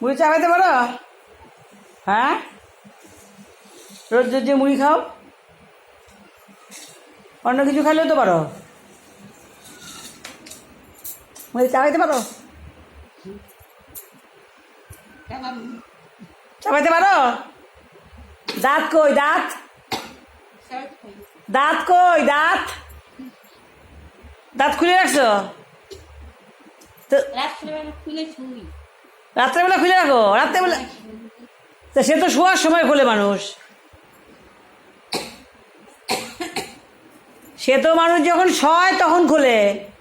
মুড়ি চাবাইতে পারো? হ্যাঁ? রোজ রোজ যে মুড়ি খাও, অন্য কিছু খাইলেও তো পারো। মুড়ি চাবাইতে পারো? চাবাইতে পারো? দাঁত কই, দাঁত? দাঁত কই, দাঁত? দাঁত খুলে রাখছো? তো রাত্রেবেলা খুলে রাখো, রাত্রেবেলা। তা সে তো শোয়ার সময় খোলে মানুষ। সে তো মানুষ যখন শয় তখন খোলে।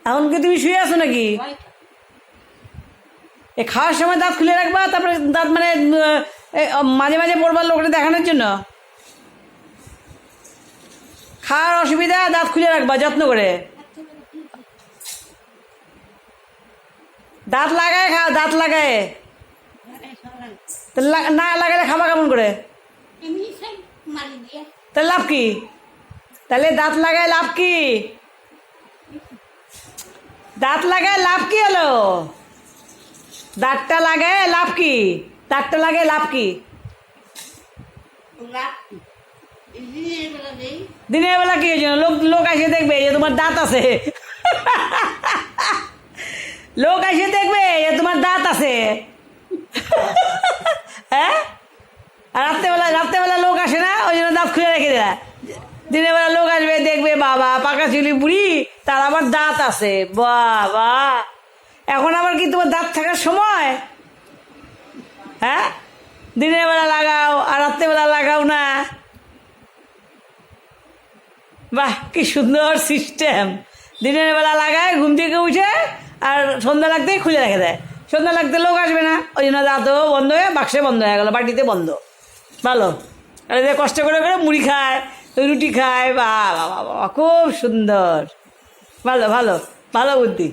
এখন কি তুমি শুয়ে আছো নাকি? এ খাওয়ার সময় দাঁত খুলে রাখবা, তারপরে দাঁত মানে মাঝে মাঝে পড়বার লোকটা দেখানোর জন্য? খাওয়ার অসুবিধা, দাঁত খুলে রাখবা, যত্ন করে? দাঁত লাগায় খাও, দাঁত লাগায়। তো লা- না লাগালে খাবা কেমন করে এমনি খাই মারি দিয়ে তাহলে লাভ কি তাহলে দাঁত লাগায় লাভ কি দাঁত লাগায় লাভ কি হলো দাঁতটা লাগায় লাভ কি দাঁতটা লাগায় লাভ কি রাত্রি এই দিনের বেলা দেই দিনের বেলা কি হয়েছে লোক লোক এসে দেখবে যে তোমার দাঁত আছে লোক এসে দেখবে যে তোমার দাঁত আছে হ্যাঁ আর রাত্রেবেলা রাত্রেবেলা লোক আসে না ওই জন্য দাঁত খুলে রেখে দেয় দিনের বেলা লোক আসবে, দেখবে বাবা, পাকা চুলি বুড়ি, তার আবার দাঁত আছে। বাবা, এখন আবার কি তোমার দাঁত থাকার সময়? হ্যাঁ? দিনের বেলা লাগাও, আর রাত্রেবেলা লাগাও না। বাহ, কি সুন্দর সিস্টেম দিনের বেলা লাগায়, ঘুম থেকে উঠে, আর সন্ধ্যা লাগতেই খুলে রেখে দেয়। সন্ধ্যা লাগতে লোক আসবে না। ওই জন্য দাঁতও বন্ধ হয়ে, বাক্সে বন্ধ হয়ে গেলো, বাটিতে বন্ধ। ভালো। আর এদের কষ্ট করে করে মুড়ি খায়, রুটি খায় বা খুব সুন্দর। ভালো ভালো ভালো বুদ্ধি।